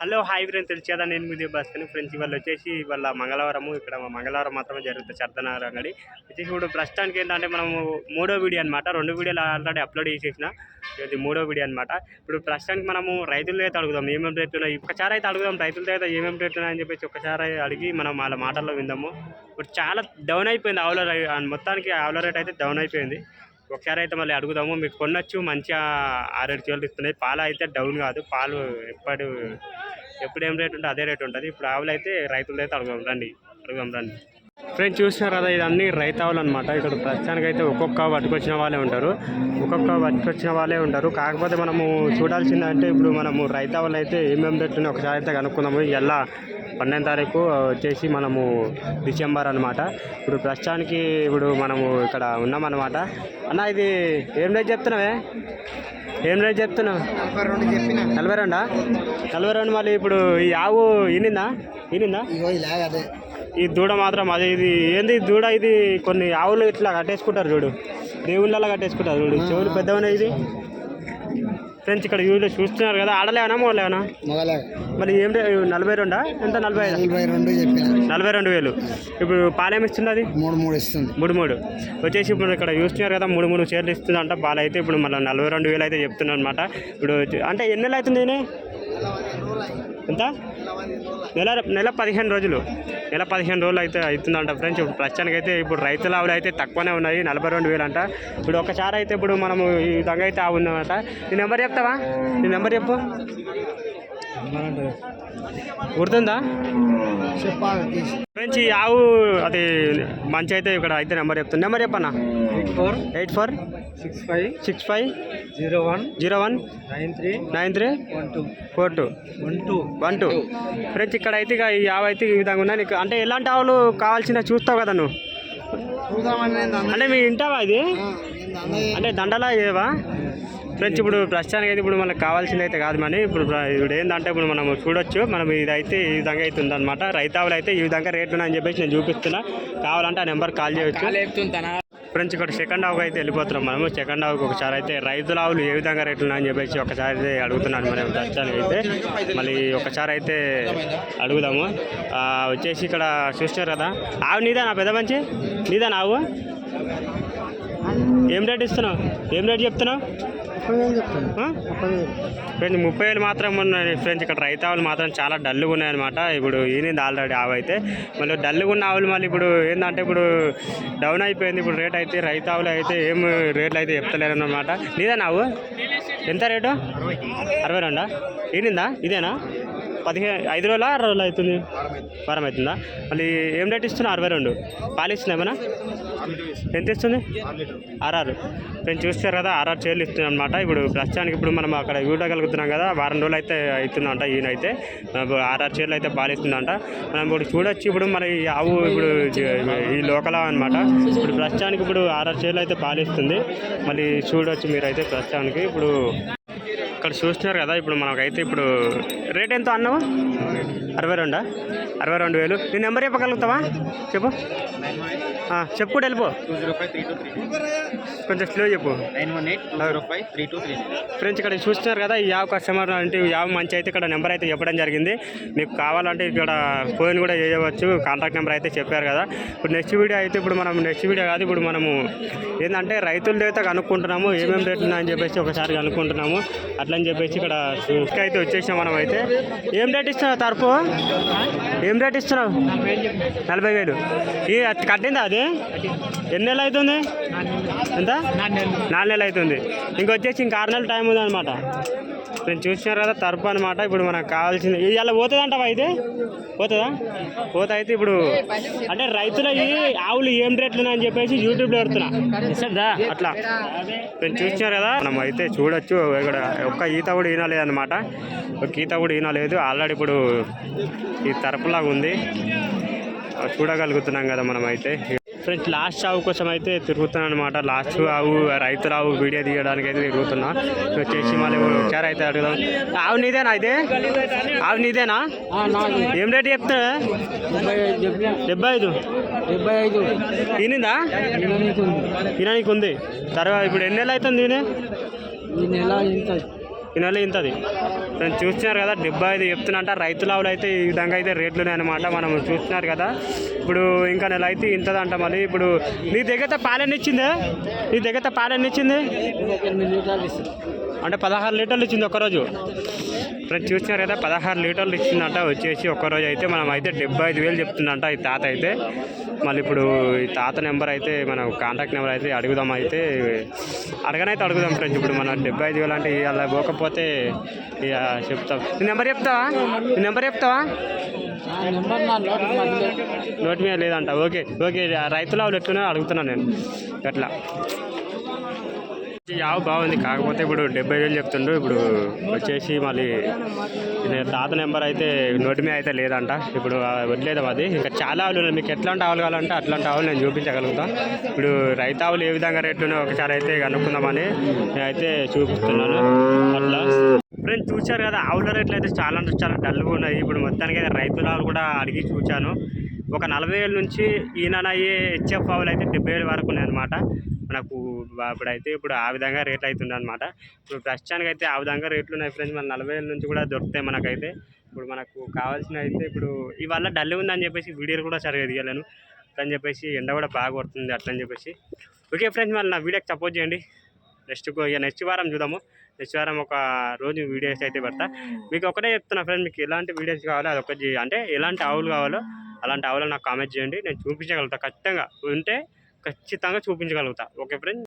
Hello hi friends తెలుసు కదా నేను మీది బస్కని ఫ్రెండ్స్ ఇవాళ వచ్చేసి ఇవాళ మంగళవారము. ఇక్కడ మంగళవారం మాత్రమే జరుగుతుంది చర్దనార అంగడి. వచ్చేసి ఇప్పుడు ప్రస్తుతానికి ఏంటంటే మనము మూడో వీడియో అనమాట రెండు వీడియోలు ఆల్రెడీ అప్లోడ్ చేసేసిన. ఇది మూడో వీడియో అనమాట ఇప్పుడు ప్రస్తుతానికి మనము రైతులతో అయితే అడుగుదాం. ఏమేమి రేట్లు ఒకసారి అయితే అడుగుదాం. రైతులతో అయితే ఏమేమి రేట్లు అని చెప్పేసి ఒకసారి అడిగి మనం వాళ్ళ మాటల్లో విందాము. ఇప్పుడు చాలా డౌన్ అయిపోయింది ఆవుల మొత్తానికి ఆవుల రేట్ అయితే డౌన్ అయిపోయింది. ఒకసారి అయితే మళ్ళీ అడుగుదాము. మీకు కొనొచ్చు మంచిగా ఆరేడు చీరలు ఇస్తున్నాయి. పాలు అయితే డౌన్ కాదు. పాలు ఎప్పటి ఎప్పుడు ఏం రేట్ ఉంటే అదే రేట్ ఉంటుంది. ఇప్పుడు ఆవులు అయితే రైతులు అయితే అడుగుదాం రండి. అడుగుదాం రండి. ఫ్రెండ్స్ చూసినారు కదా ఇదన్నీ రైతు ఆవులు అనమాట ఇక్కడ ప్రస్తుతానికి అయితే ఒక్కొక్క పట్టుకొచ్చిన వాళ్ళే ఉంటారు. ఒక్కొక్క పట్టుకొచ్చిన వాళ్ళే ఉంటారు. కాకపోతే మనము చూడాల్సింది అంటే ఇప్పుడు మనము రైతు ఆవులు అయితే ఏమేమి రేట్లు ఒకసారి అయితే కనుక్కుందాము. ఎలా పన్నెండు తారీఖు వచ్చేసి మనము డిసెంబర్ అనమాట ఇప్పుడు ప్రస్తుతానికి ఇప్పుడు మనము ఇక్కడ ఉన్నామన్నమాట. అన్న ఇది ఏం రేట్ చెప్తున్నావే? ఏం రేట్ చెప్తున్నావు? నలభై రెండు నలభై రెండా? మళ్ళీ ఇప్పుడు ఈ ఆవు ఈనిందా ఈనిందా ఇగో ఇలా అదే. ఈ దూడ మాత్రం అదే ఇది ఏంది దూడ? ఇది కొన్ని ఆవులు ఇట్లా కట్టేసుకుంటారు చూడు. దేవుళ్ళలా కట్టేసుకుంటారు చూడు. చెవులు పెద్దవనే ఇది. ఫ్రెండ్స్ ఇక్కడ వీళ్ళు చూస్తున్నారు కదా ఆడలేనా మోలేనా మొగలాగా మరి ఏం నలభై రెండా? ఎంత నలభై? నలభై రెండు నలభై రెండు వేలు. ఇప్పుడు పాలేం ఇస్తుంది అది? మూడు మూడు ఇస్తుంది. మూడు మూడు. వచ్చేసి ఇప్పుడు ఇక్కడ చూస్తున్నారు కదా మూడు మూడు షేర్లు ఇస్తుందంట పాలు అయితే ఇప్పుడు మళ్ళీ నలభై రెండు వేలు అయితే చెప్తున్నారు అనమాట ఇప్పుడు అంటే ఎన్ని నెలలు అవుతుంది? ఎంత? నెల నెల పదిహేను రోజులు. నెల పదిహేను రోజులు అయితే అవుతుందంట ఫ్రెండ్స్. ఇప్పుడు ప్రస్తుతానికి అయితే ఇప్పుడు రైతుల ఆవులు అయితే తక్కువనే ఉన్నాయి నలభై రెండు వేలు అంట. ఇప్పుడు ఒకసారి అయితే ఇప్పుడు మనము ఈ విధంగా అయితే ఆవు ఉందన్నమాట నీ నెంబర్ చెప్తావా? నీ నెంబర్ చెప్పు. గుర్తుందా? ఫ్రెండ్స్ ఈ ఆవు అది మంచి అయితే ఇక్కడ అయితే నెంబర్ చెప్తాను నెంబర్ చెప్పన్నా eight four eight four six five six five zero one zero one nine three nine three one two four two one two one two. Friends ఇక్కడ అయితే ఇక ఈ ఆవు అయితే ఈ విధంగా ఉన్నాయి. నీకు అంటే ఎలాంటి ఆవులు కావాల్సిన చూస్తావు కదా నువ్వు? అంటే మీ ఇంటావా ఇది? అంటే దండలా ఏవా ఫ్రెండ్స్ ఇప్పుడు ప్రస్తుతానికి అయితే ఇప్పుడు మనకు కావాల్సింది అయితే కాదు మరి. ఇప్పుడు ఇప్పుడు ఏంటంటే ఇప్పుడు మనం చూడొచ్చు. మనం ఇదైతే ఈ విధంగా అయితే ఉందన్నమాట రైతావులు అయితే ఈ విధంగా రేట్లు ఉన్నాయని చెప్పేసి నేను చూపిస్తున్నా. కావాలంటే ఆ నెంబర్ కాల్ చేయొచ్చు. ఫ్రెండ్స్ ఇక్కడ సెకండ్ హాఫ్ అయితే వెళ్ళిపోతున్నాం మనము. సెకండ్ హాఫ్కి ఒకసారి అయితే రైతుల ఆవులు ఏ విధంగా రేట్లు ఉన్నాయని చెప్పేసి ఒకసారి అయితే అడుగుతున్నాను మనం ప్రస్తుతానికి అయితే. మళ్ళీ ఒకసారి అయితే అడుగుదాము. వచ్చేసి ఇక్కడ చూస్తున్నారు కదా. ఆవు నీదా నా పెద్ద మంచి? నీదా ఆవు? ఏం రేట్ ఇస్తున్నావు? ఏం రేట్ చెప్తున్నావు? ముప్పై వేలు ఫ్రెండ్స్ ముప్పై వేలు మాత్రం ఉన్నాయి ఫ్రెండ్స్ ఇక్కడ రైతు ఆవులు మాత్రం చాలా డల్లుగా ఉన్నాయన్నమాట. ఇప్పుడు ఈనింది ఆల్రెడీ ఆవు అయితే. మళ్ళీ డల్గా ఉన్న ఆవులు మళ్ళీ ఇప్పుడు ఏంటంటే ఇప్పుడు డౌన్ అయిపోయింది. ఇప్పుడు రేట్ అయితే రైతు ఆవులు అయితే ఏం రేట్లు అయితే చెప్తలేరు అన్నమాట నీదా ఆవు? ఎంత రేటు అరవై రెండా. ఈనిందా ఇదేనా? పదిహేను ఐదు రోజుల ఆరు రోజులు అవుతుంది. వారం అవుతుందా? మళ్ళీ ఏం రేట్ ఇస్తున్నా? అరవై రెండు. పాలు ఇస్తున్నా ఏమన్నా? ఎంత ఇస్తుంది? ఆర్ఆర్. నేను చూస్తారు కదా ఆర్ఆర్ చీరలు ఇస్తున్నాయి అనమాట ఇప్పుడు ప్రస్తుతానికి ఇప్పుడు మనం అక్కడ చూడగలుగుతున్నాం కదా వారం రోజులు అయితే అవుతుందంట ఈయన అయితే. ఆర్ఆర్ చీరలు అయితే పాలిస్తుందంట మనం ఇప్పుడు చూడొచ్చు ఇప్పుడు మన ఈ ఆవు ఇప్పుడు ఈ లోకల అనమాట ఇప్పుడు ప్రస్తుతానికి ఇప్పుడు ఆర్ఆర్ చీరలు అయితే పాలిస్తుంది మళ్ళీ చూడొచ్చు మీరైతే ప్రస్తుతానికి. ఇప్పుడు ఇక్కడ చూస్తున్నారు కదా ఇప్పుడు మనకైతే ఇప్పుడు రేట్ ఎంత అన్నావు? అరవై రెండా అరవై రెండు వేలు. నీ నెంబర్ చెప్పగలుగుతావా? చెప్పు. ఆ, చెప్పు కూడా వెళ్ళిపో. కొంచెం స్లో చెప్పు. ఫ్రెండ్స్ ఇక్కడ చూస్తున్నారు కదా ఈ యావ్ కస్టమర్ అంటే ఈ యావ్ మంచి అయితే ఇక్కడ నెంబర్ అయితే చెప్పడం జరిగింది. మీకు కావాలంటే ఇక్కడ ఫోన్ కూడా చేయవచ్చు కాంటాక్ట్ నెంబర్ అయితే చెప్పారు కదా. ఇప్పుడు నెక్స్ట్ వీడియో అయితే ఇప్పుడు మనం నెక్స్ట్ వీడియో కాదు ఇప్పుడు మనము ఏంటంటే రైతుల అయితే కనుక్కుంటున్నాము ఏమేమి రేట్లు ఉన్నాయని చెప్పేసి ఒకసారి కనుక్కుంటున్నాము. అట్లని చెప్పేసి ఇక్కడ చూసుకు అయితే వచ్చేసాం మనం అయితే ఏం రేట్ ఇస్తున్నావు తరపు? ఏం రేట్ ఇస్తున్నావు? నలభై వేలు. ఈ కట్టిందా అది? ఎన్ని నెలలు అవుతుంది? ఎంత? నాలుగు నెలలు. అవుతుంది. ఇంకొచ్చేసి ఇంక ఆరు నెలలు టైం ఉంది అనమాట నేను చూసినారు కదా తరపు అనమాట ఇప్పుడు మనకు కావాల్సింది. ఇలా పోతుందంటావా అయితే పోతుందా? పోతే అయితే ఇప్పుడు అంటే రైతుల ఈ ఆవులు ఏం రేట్లు ఉన్నాయని చెప్పేసి యూట్యూబ్లో పెడుతున్నా. అట్లా. నేను చూసినారు కదా మనం అయితే చూడొచ్చు. ఇక్కడ ఒక్క ఈత కూడా ఈనలేదన్నమాట ఒక ఈత కూడా ఈనలేదు. ఆల్రెడీ ఇప్పుడు ఈ తరపులాగా ఉంది. చూడగలుగుతున్నాం కదా మనం అయితే ఫ్రెండ్స్ లాస్ట్ ఆవు కోసం అయితే తిరుగుతున్నాను అనమాట లాస్ట్ ఆవు రైతుల ఆవు వీడియో తీయడానికి అయితే తిరుగుతున్నా. వచ్చేసి మళ్ళీ వచ్చారు అయితే అడుగుదాం. ఆవు నీదేనా అయితే ఆవు నీదేనా? ఏం రేట్ చెప్తా డెబ్బై ఐదు. డెబ్బై ఐదు తినిందా ఉంది. తర్వాత ఇప్పుడు ఎన్ని నెలలు అవుతుంది తినే? ఈ నెల ఇంత ఈ నెల ఇంతది. నేను చూస్తున్నారు కదా డెబ్బై ఐదు చెప్తున్నట్ట రైతుల ఆవులు అయితే ఈ విధంగా అయితే రేట్లు ఉన్నాయన్నమాట మనం చూస్తున్నారు కదా. ఇప్పుడు ఇంకా నెల అయితే ఇంతదంట మళ్ళీ. ఇప్పుడు నీ దగ్గర పాలెన్ని ఇచ్చిందే? నీ దగ్గర పాలెన్ని ఇచ్చింది. అంటే పదహారు లీటర్లు ఇచ్చింది ఒక్కరోజు. ఫ్రెండ్స్ చూసినారు కదా పదహారు లీటర్లు ఇచ్చిందంట వచ్చేసి ఒక్కరోజు అయితే మనం అయితే డెబ్బై ఐదు వేలు చెప్తుందంట ఈ తాత అయితే. మళ్ళీ ఇప్పుడు ఈ తాత నెంబర్ అయితే మనం కాంటాక్ట్ నెంబర్ అయితే అడుగుదాం అయితే అడగనైతే అడుగుదాం ఫ్రెండ్స్ ఇప్పుడు మనం డెబ్బై ఐదు వేలు అంటే అలా పోకపోతే ఇక చెప్తాం. నీ నెంబర్ చెప్తావా? నీ నెంబర్ చెప్తావా? నోట్ నోటి మీద లేదంట. ఓకే ఓకే రైతుల వాళ్ళు ఎట్లున్నాయో అడుగుతున్నాను నేను. అట్లా. ఈ ఆవు బాగుంది. కాకపోతే ఇప్పుడు డెబ్బై వేలు చెప్తుండ్రు. ఇప్పుడు వచ్చేసి మళ్ళీ నేను తాత నెంబర్ అయితే నోటి మీద అయితే లేదంట. ఇప్పుడు వదిలేదు అది ఇంకా చాలా ఆవులు ఉన్నాయి మీకు ఎట్లాంటి ఆవులు కావాలంటే అట్లాంటి ఆవులు నేను చూపించగలుగుతా. ఇప్పుడు రైతు ఆవులు ఏ విధంగా రేట్లు ఒకసారి అయితే కనుక్కుందామని నేనైతే చూపిస్తున్నాను. అట్లా. ఫ్రెండ్స్ చూశారు కదా ఆవుల రేట్లు అయితే చాలా అంటే చాలా డల్గా ఉన్నాయి. ఇప్పుడు మొత్తానికి అయితే రైతుల ఆవులు కూడా అడిగి చూశాను. ఒక నలభై వేల నుంచి ఈయన అయ్యే హెచ్ఎఫ్ ఆవులు అయితే డెబ్బై వేల వరకు ఉన్నాయి అనమాట మనకు బా- ఇప్పుడైతే ఇప్పుడు ఆ విధంగా రేట్లు అవుతుండే అనమాట ఇప్పుడు ప్రస్తుతానికి అయితే ఆ విధంగా రేట్లు ఉన్నాయి ఫ్రెండ్స్. మన నలభై వేల నుంచి కూడా దొరుకుతాయి మనకైతే. ఇప్పుడు మనకు కావాల్సిన అయితే ఇప్పుడు ఇవాళ డల్ ఉందని చెప్పేసి వీడియోలు కూడా సరిగా దిగలేను అని చెప్పేసి ఎండ కూడా బాగా కొడుతుంది అట్లని చెప్పేసి. ఓకే ఫ్రెండ్స్ మళ్ళీ నా వీడియోకి సపోర్ట్ చేయండి. నెక్స్ట్ ఇక నెక్స్ట్ వారం చూద్దాము. నెక్స్ట్ వారం ఒక రోజు వీడియోస్ అయితే పెడతా. మీకు ఒకటే చెప్తున్నా ఫ్రెండ్ మీకు ఎలాంటి వీడియోస్ కావాలో అది ఒకటి అంటే ఎలాంటి ఆవులు కావాలో అలాంటి ఆవులు నాకు కామెంట్ చేయండి. నేను చూపించగలుగుతా ఖచ్చితంగా. ఉంటే ఖచ్చితంగా చూపించగలుగుతా. Okay friend